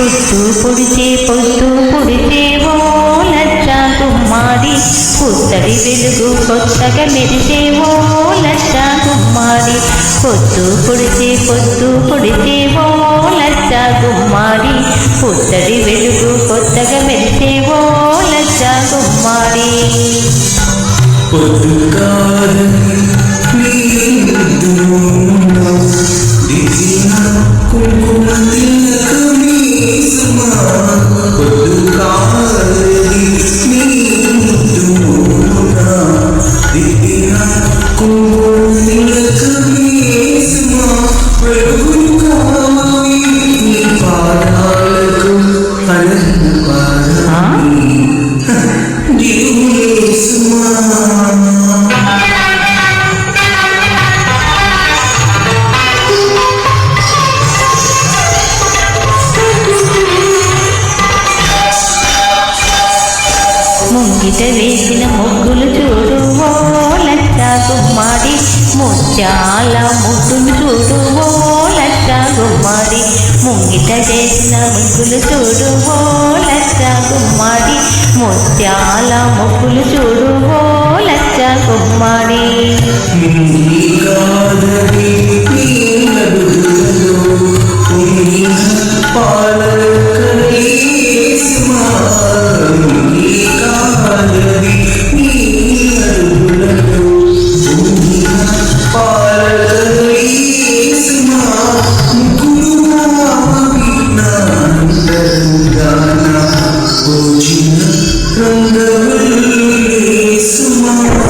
పొద్దు పొడిచే పొద్దు పొడిచే ఓ లచ్చ గుమ్మాడి పుత్తడి వెలుగు కొత్తగా మెరిసే ఓ లచ్చ గుమ్మాడి పొద్దు పొడిచే పొద్దు పొడిచే ఓ లచ్చ గుమ్మాడి పుత్తడి వెలుగు కొత్తగా మెరిసే ఓ లచ్చ గుమ్మాడి పొద్దు కాదని ముంగిట వేసిన ముగ్గులు చూడు. ముంగిట చేసిన ముగ్గులు చూడు ఓ లచ్చ గుమ్మాడి ముత్యాల ముగ్గులు చూడు ఓ రంగవల్లేసుమా మల్లెలు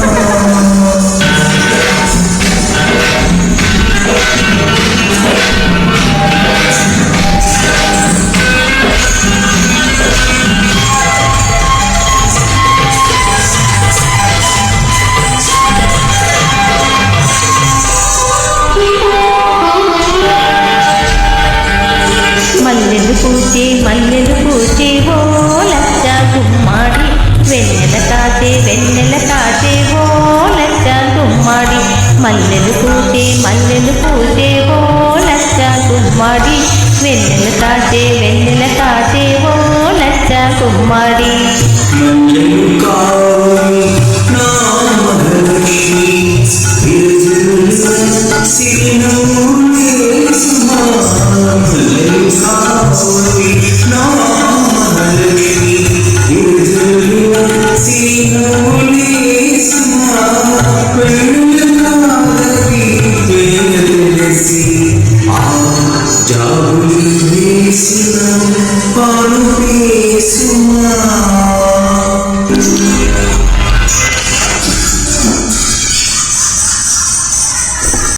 మల్లెలు పూసే మల్లెలు పూసే ఓ లచ్చ కుమ్మారి వెన్నెల కాసే వెన్నెల కాసే ఓ లచ్చ కుమ్మారి Oh.